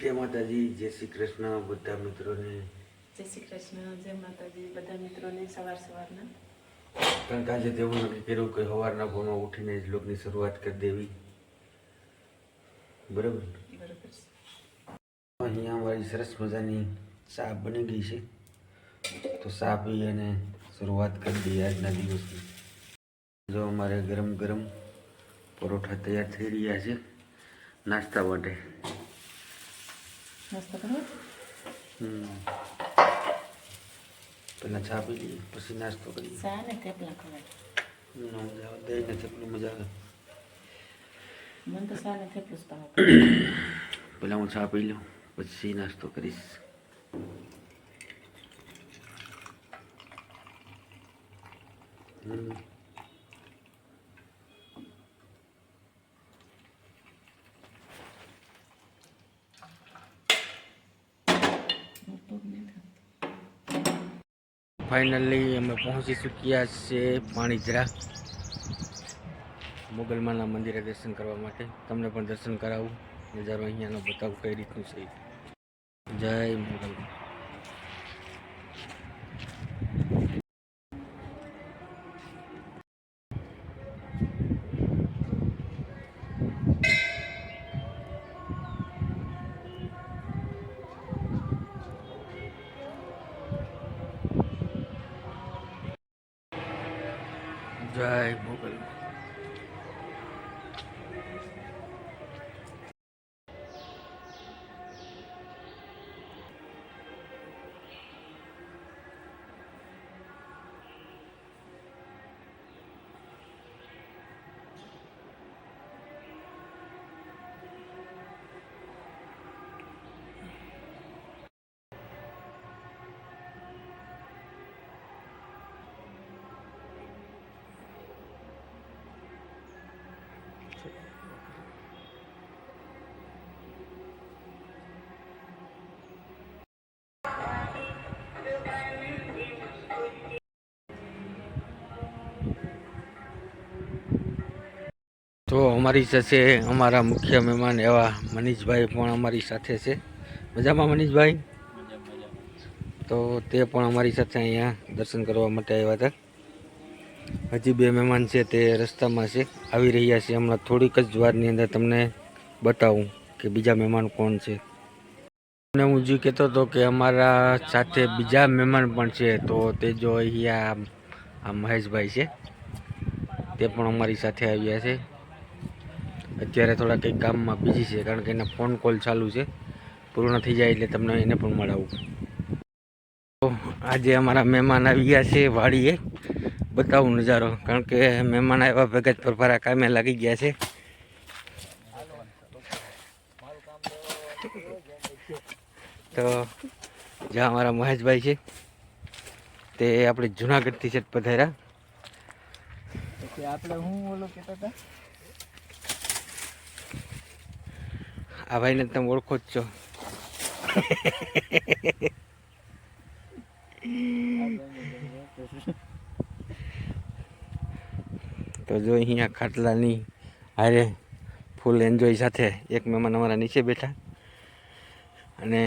જય માતાજી જય શ્રી કૃષ્ણ બધા મિત્રોને. જય શ્રી કૃષ્ણ જય માતાજી બધા મિત્રોને સવાર સવારના. કારણ કે આજે તેવું નક્કી કર્યું કે સવારના ભોમાં ઉઠીને જ લોકની શરૂઆત કરી દેવી. બરાબર. અહીંયા અમારી સરસ મજાની ચા બની ગઈ છે. તો ચા પી અને શરૂઆત કરી દઈએ આજના દિવસની. જો અમારે ગરમ ગરમ પરોઠા તૈયાર થઈ રહ્યા છે નાસ્તા માટે. નાસ્તો કરો. પહેલાં ચા પી લઈએ પછી નાસ્તો કરીએ. ચા ને થેપલા ખવાય મજા આવે. દહીંને થેપલું મજા આવે. મને તો ચા ને થેપલું જ ભાવે. પહેલાં હું ચા પી લઉં પછી નાસ્તો કરીશ. હમ. ફાઇનલી અમે પહોંચી ચૂક્યા છે પાણીજરા મોગલમાના મંદિરે દર્શન કરવા માટે. તમને પણ દર્શન કરાવું. નજારો અહીંયાનો બતાવું કઈ રીતનું છે જય મોગલ. જય મોગલ તો અમારી સાથે અમારા મુખ્ય મહેમાન એવા મનીષભાઈ પણ અમારી સાથે છે. મજામાં મનીષભાઈ? તો તે પણ અમારી સાથે અહીંયા દર્શન કરવા માટે આવ્યા હતા. હજી બે મહેમાન છે તે રસ્તામાં છે. આવી રહ્યા છે. હમણાં થોડીક જ વારની અંદર તમને બતાવું કે બીજા મહેમાન કોણ છે. અને હું જે કહેતો હતો કે અમારા સાથે બીજા મહેમાન પણ છે તો તે જો અહીંયા આ મહેશભાઈ છે. તે પણ અમારી સાથે આવ્યા છે. અત્યારે થોડા કંઈક કામમાં બીજી છે, કારણ કે એના ફોન કોલ ચાલુ છે. પૂર્ણ થઈ જાય એટલે તમને એને પણ મળાવું. તો આજે અમારા મહેમાન આવી ગયા છે વાડીએ. બતાવું નજારો, કારણ કે મહેમાન આવ્યા ભેગા જ પરફારા કામે લાગી ગયા છે. તો જ્યાં અમારા મહેશભાઈ છે, તે આપણે જુનાગઢથી છે પધાર્યા. આપણે હું ઓલો કહેતા હતા? આ ભાઈને તમે ઓળખો જ છો. તો જો અહીંયા ખાટલાની હારે ફૂલ એન્જોય સાથે એક મહેમાન અમારા નીચે બેઠા. અને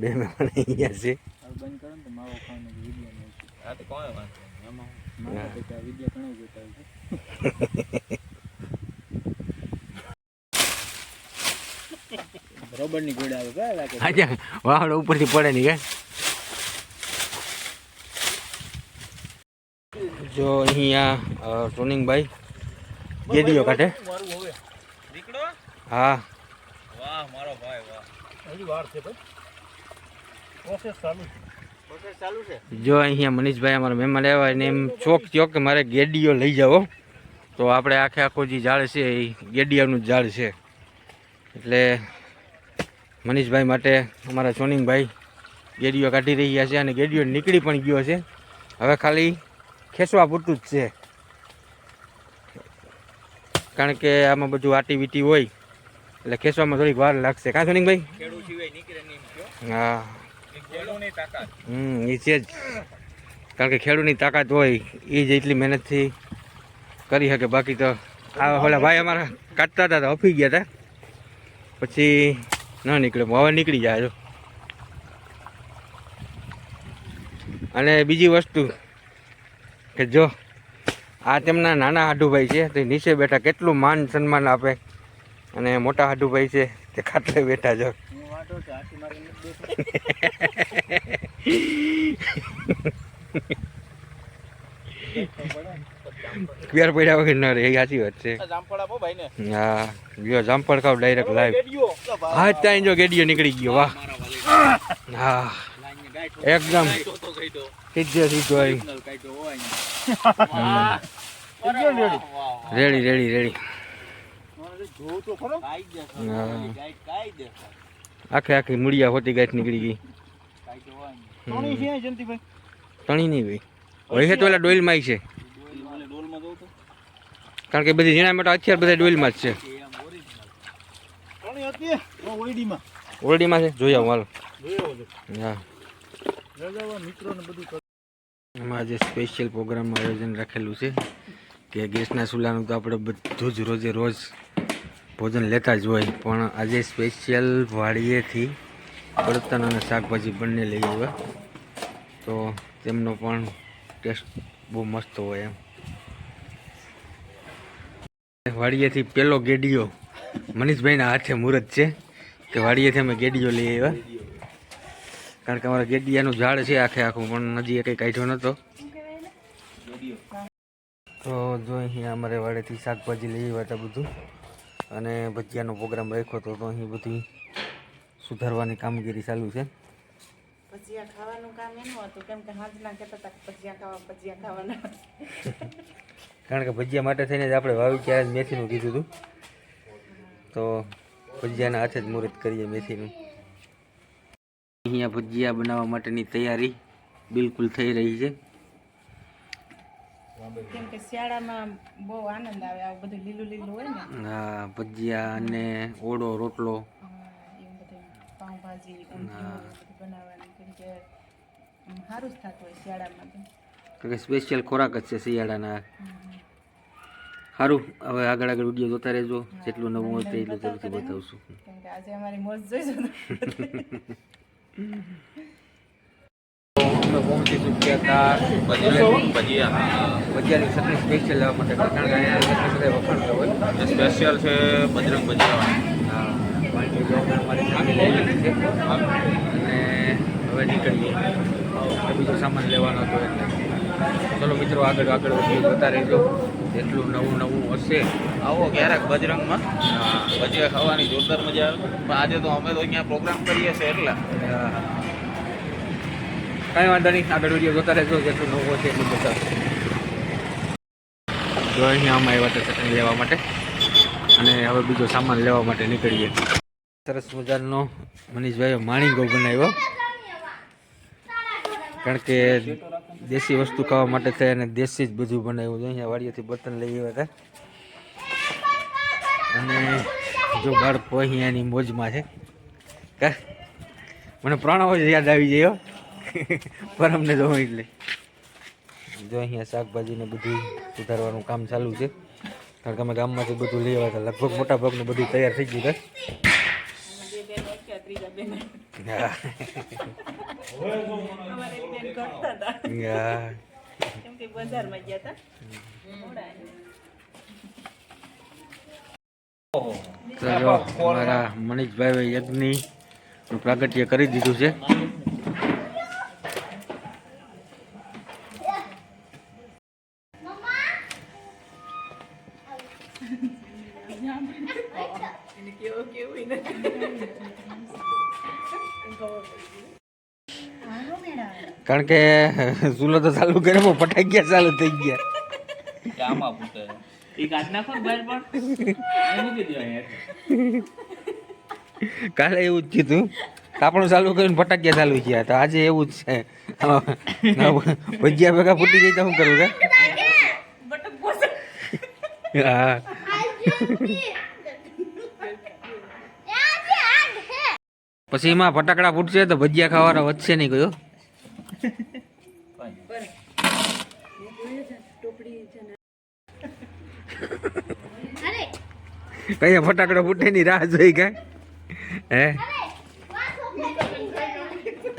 બે મહેમાન અહીંયા છે. કોણ વાંધો નહીં. એમાં મારા બેટા વીડિયો ઘણો જોતા હોય છે રબરની ગોળે આવે કયા લાગે આજે વાવડો ઉપરથી પડે નહીં કે જો અહીંયા ટોનિંગ ભાઈ ગેડીઓ કાઢે નીકળો. હા. વાહ મારો ભાઈ વાહ. હજી વાર છે ભાઈ. પ્રોસેસ ચાલુ છે. પ્રોસેસ ચાલુ છે? જો અહીંયા મનીષભાઈ અમારા મહેમાન આવ્યા એને એમ ચોક ચોક કે મારે ગેડીઓ લઈ જાઓ. તો આપણે આખે આખો જે ઝાડ છે એ ગેડિયાનું જ ઝાડ છે. એટલે મનીષભાઈ માટે અમારા સોનિંગભાઈ ગેડીઓ કાઢી રહ્યા છે અને ગેડીઓ નીકળી પણ ગયો છે. હવે ખાલી ખેંચવા પૂરતું જ છે. કારણ કે આમાં બધું આટી વીટી હોય એટલે ખેંચવામાં થોડીક વાર લાગશે. કાં સોનિંગભાઈ હા. હમ એ છે જ. કારણ કે ખેડૂતની તાકાત હોય એ જ એટલી મહેનતથી કરી શકે. બાકી તો આ ઓલા ભાઈ અમારા કાઢતા હતા હફી ગયા હતા. પછી ન નીકળે હવા નીકળી જાય અને બીજી વસ્તુ કે જો, આ તેમના નાના હાડુભાઈ છે, તે નીચે બેઠા કેટલું માન સન્માન આપે. અને મોટા હાડુભાઈ છે, તે ખાટલે બેઠા, જો. હું ક્યાર પડ્યા વગર ન રહે એ સાચી વાત છે. હા ગયો જામફળ ખાવ ડાયરેક્ટ લાઈવ હા ત્યાં જો ગેડીયો નીકળી ગયો વાહ. હા એકદમ. સીધે સીધો રેડી. Ready ready. આખે આખી મૂળિયા હોતી ગાંઠ નીકળી ગઈ. તણી નહીં ભાઈ હોય છે તો ડોઈલ ડોઈલમાં છે. કારણ કે બધી ઝીણા મોટા અત્યારે બધા ડોલમાં જ છે. ઓરડીમાં છે? જોઈ આવું હાલો. એમાં આજે સ્પેશિયલ પ્રોગ્રામનું આયોજન રાખેલું છે કે ગેસના ચૂલાનું તો આપણે બધું જ રોજે રોજ ભોજન લેતા જ હોય પણ આજે સ્પેશિયલ વાડીએથી બળતણ અને શાકભાજી બંને લઈ આવ્યા. તો તેમનો પણ ટેસ્ટ બહુ મસ્ત હોય એમ. વાડીએથી પેલો ગેડિયો. મનીષભાઈના હાથે મુહૂર્ત છે. કે વાડીએથી અમે ગેડિયો લઈ આવ્યા. કારણ કે અમારા ગેડિયાનું ઝાડ છે આખે આખું, પણ હજી કંઈ કાઢ્યો નહોતો તો જો અહીંયા અમારે વાડેથી શાકભાજી લઈ આવ્યા હતા બધું. અને ભજીયાનો પ્રોગ્રામ રાખ્યો હતો, તો અહીં બધી સુધારવાની કામગીરી ચાલુ છે. ભજીયા ખાવાનું કામ એનું હતું, કેમ કે હાજના કહેતા હતા ભજીયા ખાવા, ભજીયા ખાવાના. કારણ કે ભજીયા માટે થઈને જ આપણે વાવી ત્યારે જ મેથીનું કીધું હતું તો ભજીયાના હાથે જ મુહૂર્ત કરીએ મેથીનું. અહીંયા ભજીયા બનાવવા માટેની તૈયારી બિલકુલ થઈ રહી છે. કેમ કે શિયાળામાં બહુ આનંદ આવે આવું બધું લીલું લીલું હોય ને. હા ભજીયા અને ઓળો રોટલો. પાઉંભાજી બનાવવાનું કેમ કે સારું જ થતું હોય શિયાળામાં કે સ્પેશિયલ ખોરાક જ છે શિયાળાના. સારું હવે આગળ આગળ વીડિયો જોતા રહેજો. જેટલું નવું હોય તે એટલું જરૂરથી બતાવશું. આજે અમારી મોજ જોઈશું પહોંચી ચૂક્યા હતા ભજીયાની ચટણી સ્પેશિયલ લેવા માટે કારણ કે બધા વખાણતા હોય સ્પેશિયલ છે બજરંગ ભજીયા અને હવે નીકળીએ. બીજો સામાન લેવાનો હતો એટલે. ચલો મિત્રો, આગળ આગળ વધી જોતા રહેજો. જેટલું નવું નવું હશે. આવો ક્યારેક બજરંગમાં. ભજીયા ખાવાની જોરદાર મજા આવે. પણ આજે તો અમે તો અહીંયા પ્રોગ્રામ કરીએ છીએ એટલે. કાંઈ વાંધો નહીં, આગળ વીડિયો જોતા રહેજો, જેટલું નવું હશે એટલું બતાવશે જો અહીંયા અમે આવ્યા હતા લેવા માટે. અને હવે બીજો સામાન લેવા માટે નીકળીએ. સરસ મજાનો મનીષભાઈએ માણીગો બનાવ્યો. કારણ કે દેશી વસ્તુ ખાવા માટે થાય અને દેશી જ બધું બનાવ્યું છે. અહીંયા વાડીએથી બર્તન લઈ આવ્યા હતા. અને જો બાળકો અહીંયાની મોજમાં છે. કા? મને પ્રાણો જ યાદ આવી જાય પરમને પર અમને જો એટલે. જો અહીંયા શાકભાજીને બધું સુધારવાનું કામ ચાલુ છે. કારણ કે અમે ગામમાંથી બધું લઈ આવ્યા હતા. લગભગ મોટા ભાગનું બધું તૈયાર થઈ ગયું બેન હા. અમારે બેન કરતા હતા. કેમ કે બજારમાં ગયા હતા મોડા અમારા મનીષભાઈ યજ્ઞની પ્રાગટ્ય કરી દીધું છે કારણ કે ચૂલો તો ચાલુ કરે પણ ફટાકિયા ચાલુ થઈ ગયા. આમાં પૂછે એ કાઢ નાખો બહાર પણ. અહીં મૂકી દો અહીંયા કાલે એવું જ કીધું કાપણું ચાલુ કરીને ફટાકિયા ચાલુ થયા તો આજે એવું જ છે. ભજીયા ભેગા ફૂટી જાય તો શું કરું બટક હા. પછી એમાં ફટાકડા ફૂટશે તો ભજીયા ખાવાના વધશે નહીં કયો કઈ ફટાકડો ફૂટે ની રાહ જોઈ ગયા હે?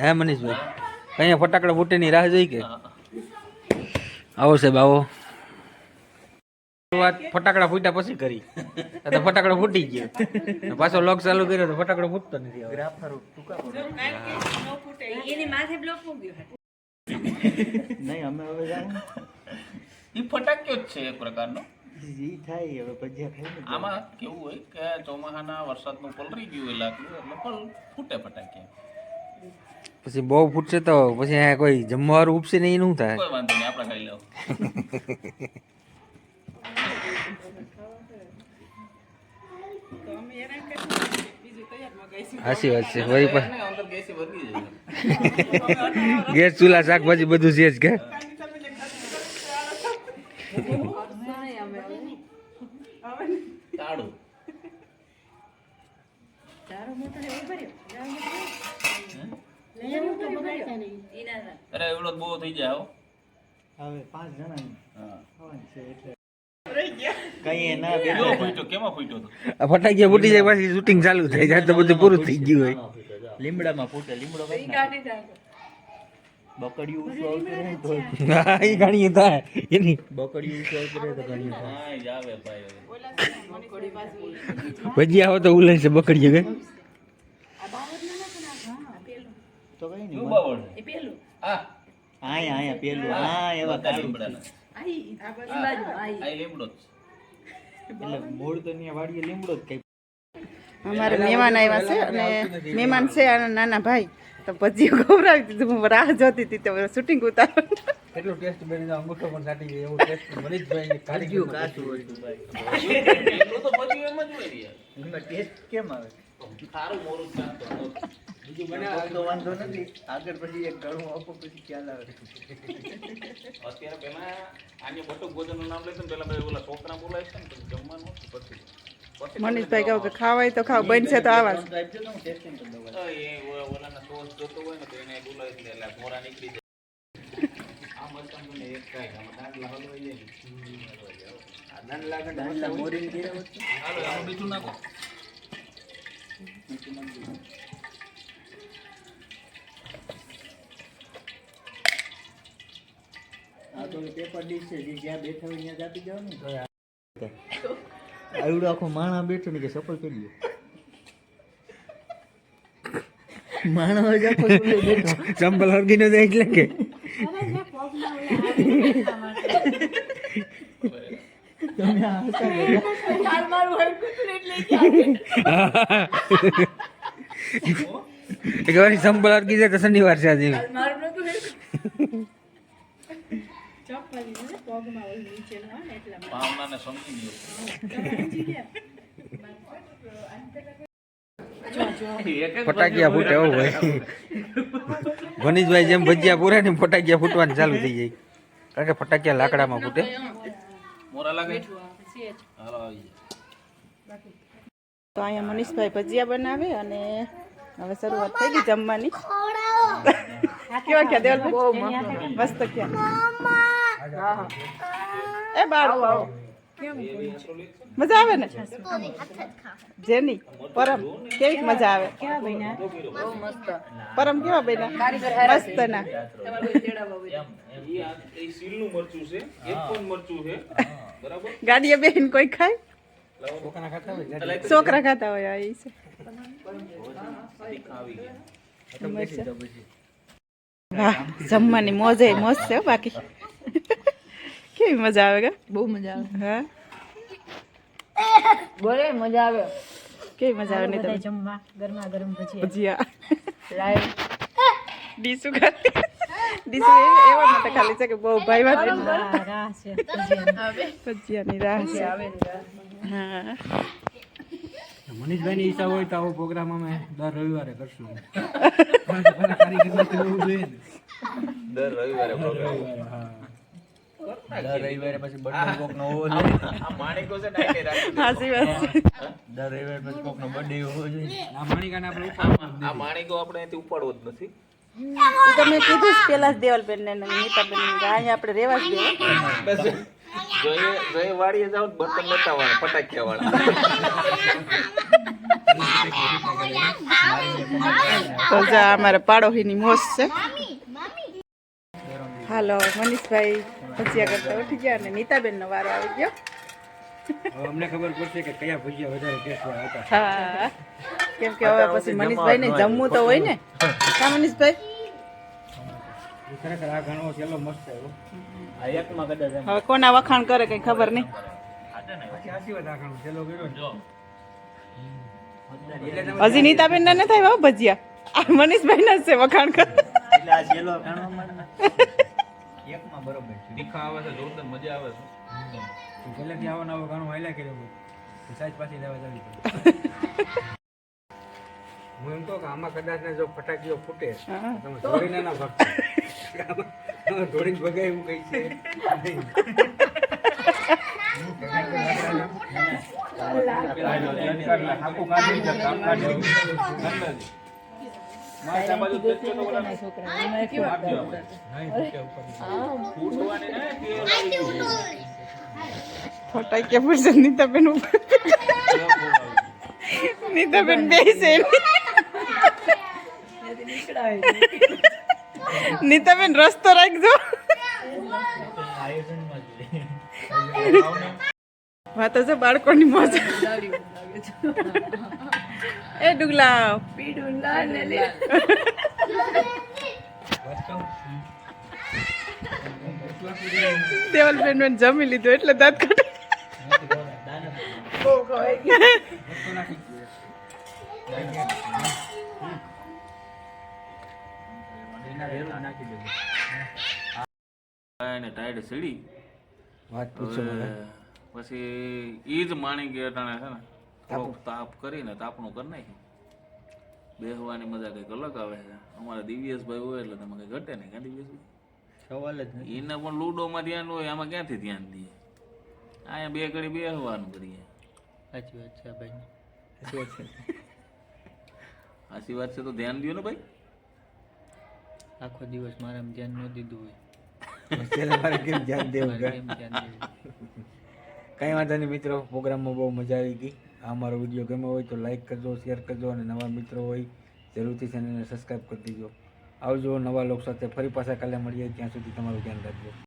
હે મનીષભાઈ? કઈ ફટાકડો ફૂટે ફૂટેની રાહ જોઈ કે આવો સાહેબ, આવો. વાત ફટાકડા ફૂટ્યા પછી કરી. આ તો ફટાકડો ફૂટી ગયો. પાછો લોક ચાલુ કર્યો તો ફટાકડો ફૂટતો નથી હવે. એની માથે બ્લોક નહીં અમે હવે જાણ. એ ફટાક્યો જ છે એક પ્રકારનો. ઈ થાય હવે ભજીયા ખાઈને આમાં કેવું હોય કે ચોમાસાના વરસાદનું પલરી ગયું હોય લાકડું એટલે પલ ફૂટે ફટાક્યા પછી બહુ ફૂટશે તો પછી કોઈ જમવાનું ઉપસે નહીં નું થાય. કોઈ વાંધો નહીં આપણે ખાઈ લેવું સાચી વાત છે વળી પણ ગેસી વધી જાય ગેસ ચૂલા શાકભાજી બધું છે જ કે? અરે એવડો જ બહુ થઈ જાય હો. હવે પાંચ જણા છે એટલે કઈ ના બે ફૂટ્યો કેમાં ફૂટ્યો તો? ફટાકિયા ફૂટી જાય પછી શૂટિંગ ચાલુ થઈ જાય તો બધું પૂરું થઈ ગયું હોય. લીમડામાં ફૂટે લીમડો એ કાઢી કાઢી બકડિયું આવતું તો હા એ ઘણી થાય. એની બકડિયું ઊંચું આવતું તો ઘણી થાય. જ આવે ભાઈ હવે. ઓલા છે ને મનીષભાઈ બાજુ ભજીયા હોય તો ઉલે છે બકડીએ કે? આ બાવળ ના નાખો ને આ પેલું. તો કઈ નહીં બાવળ એ પેલું. હા આયા આયા પેલું. હા એવા બધા કાઢી આ લીમડો. એટલે મૂળ તો ત્યાં વાડીએ લીમડો જ કઈ અમારે મહેમાન આવ્યા છે અને મહેમાન છે આના નાના ભાઈ. તો પછી ખવડાવી દીધું હું રાહ જોતી હતી તો શૂટિંગ ઉતાર. કેટલું ટેસ્ટ બની અંગૂઠો પણ સાટી જાય એવું ટેસ્ટ મનીષભાઈ કાઢ્યું કાચું હતું ભાઈ તો પછી એમ જ હોય એમાં ટેસ્ટ કેમ આવે? સારું મોરું જ નાખતો હતો. તો વાંધો નથી. આગળ પછી એક ગળું આપો પછી ખ્યાલ આવે. અત્યારે પેલા આને બટુક ભોજનનું નામ લઈ પેલા ભાઈ ઓલા છોકરા બોલાય છે ને જમવાનું પછી પછી મનીષભાઈ કહું કે ખાવાય તો ખાવ બનશે તો આવા જ. તો આપજો ને હું ટેસ્ટિંગ કરી દઉં તો એ ઓ- ઓલાના સોસ જોતો હોય ને તો એને બોલાવી દે એટલે મોરા નીકળી જાય આ મરચાં મને એક કાંઈ આમાં દાંડલા હલવાઈ જાય ને. આ દાંડલા આગળ દાંડલા મોરીને કર્યા હોત તો હાલો આમાં મીઠું નાખો મીઠું નાખી દઉં. આ તો પેપર ડીશ છે જે જ્યાં બેઠા હોય ત્યાં જ આપી જાવ આવડો આખો માણા બેઠો ને કે સફળ કરી લ્યો માણસ જ આખો બેઠો ચંપલ હરગી નો જાય એટલે કે. તમે આ હતા ગયા. તાર મારું હરકું તું એટલે ક્યાં એક વાર ચંપલ હરગી જાય તો શનિવાર છે આજે મારું નતું હરકું ચપ્પલ છે ને પગમાં ઓલું નીચેનું હોય ને એટલા પાવનાને સમજી ગયો. ફટાકિયા ફૂટે એવું હોય. ગણેશભાઈ જેમ ભજીયા પૂરે ને ફટાકિયા ફૂટવાનું ચાલુ થઈ જાય. કારણ કે ફટાકિયા લાકડામાં ફૂટે. મોરા લાગે? હાલો આવી જાય તો અહીંયા મનીષભાઈ ભજીયા બનાવે અને હવે શરૂઆત થઈ ગઈ જમવાની. કેવા ક્યાં દેવલ બહુ મસ્ત ક્યાં એ બાળકો. મજા આવે ને? જેની. પરમ. કેવી? મજા આવે? પરમ કેવા બેના મસ્ત ના. એમ ઈ આ એ સીલનું મરચું છે. એક પણ મરચું છે. બરાબર? ગાડીએ બેન કોઈ ખાય? છોકરા ખાતા હોય આ છે. આવી વાહ જમવાની મોજે મોજ છે બાકી. કેવી મજા આવે કે? બહુ મજા આવે. હા? બોલે મજા આવે. કેવી મજા આવે ને તમે? જમવા ગરમા ગરમ ભજીયા ભજીયા લાઈવ. ડીસુ ખાતી ડીસુ એવા માટે ખાલી છે કે બહુ ભાઈ વાત રાહ છે. ભજીયાની. રાહ છે. આવે ને હા. મનીષભાઈ ની ઈચ્છા હોય તો આવો પ્રોગ્રામ અમે દર રવિવારે કરશું. દર રવિવારે program. દર રવિવારે પછી બર્થડે કોક નો હોવો જોઈએ. માણેકો છે ને આઈને રાખી દે. વાત દર રવિવારે પછી કોક નો બર્થડે હોવો જોઈએ. આ માણિકાને આપણે આમાં- આ માણેકો આપણે અહીંથી ઉપાડવો જ નથી. એ કીધું જ પેલા જ દેવલબેન ને નીતાબેન ને અહીંયા આપણે રહેવા જ દેવા જોઈએ જોઈએ વાડીએ જાવ બર્તન લેતા વાળા ફટાકિયા વાળા તો જા અમારે પાડોશીની મોસ છે. હાલો મનીષભાઈ ભજીયા કરતા ઉઠી ગયા અને નીતાબેનનો વારો આવી ગયો. અમને ખબર પડશે કે કયા ભજીયા વધારે ટેસ્ટવા હતા. હા. કેમ કે હવે પછી મનીષભાઈ ને જમવું તો હોય ને. કા મનીષભાઈ? ખરેખર આ ઘણો છેલ્લો મસ્ત આવ્યો આ એકમાં કદાચ હવે કોના વખાણ કરે કઈ ખબર નહીં. હજી નીતાબેન ના નથી આવ્યા ભજીયા. મનીષભાઈ ના છે વખાણ કરે. એટલે આ છેલ્લો ઘણો. એકમાં બરોબર છે. તીખા આવે છે જોરદાર મજા આવે છે. પહેલેથી આવો નવો ઘણો કર્યો પાછી લેવા જવી પડે. હું એમ કહું કે આમાં કદાચ ને જો ફટાકીઓ ફૂટે તમે ધોળીને ના ધોળીને ભગાય એવું કઈ છે? આખું કાઢી કામ કાઢી. ફટાક્યા પૂછે નીતાબેન ઉપર. નીતાબેન બેસે. નીતાબેન રસ્તો રાખજો. વાતો છે બાળકોની મોજ. એ ડુગલા. દેવલ બેન મેં જમી લીધું એટલે દાંત કાઢે. ટાઈડ સડી. વાત પછી ઈ જ માણી ગયા અટાણે છે ને. તાપ. કરીને તાપણું કરી નાખ્યું. બેહવાની મજા કંઈક અલગ આવે છે. અમારે દિવ્યેશભાઈ હોય એટલે તમે કંઈ ઘટે નહીં ક્યાં દિવ્યેશભાઈ? સવાલ જ નહીં. એને પણ લૂડોમાં ધ્યાન હોય આમાં ક્યાંથી ધ્યાન દઈએ? અહીંયા બે ઘડી બેહવાનું કરીએ. સાચી વાત છે ભાઈ સાચી વાત છે. તો ધ્યાન દો ને ભાઈ. આખો દિવસ મારે એમ ધ્યાન ન દીધું હોય. મારે કેમ ધ્યાન દેવું? કઈ વાંધો નહીં મિત્રો પ્રોગ્રામમાં બહુ મજા આવી ગઈ. આ મારો વીડિયો ગમ્યો હોય તો લાઈક કરજો શેર કરજો અને નવા મિત્રો હોય જરૂરથી ચેનલને સબસ્ક્રાઈબ કરી દીજો. આવજો નવા લોકો સાથે, ફરી પાછા કાલે મળીએ, ત્યાં સુધી તમારું ધ્યાન રાખજો.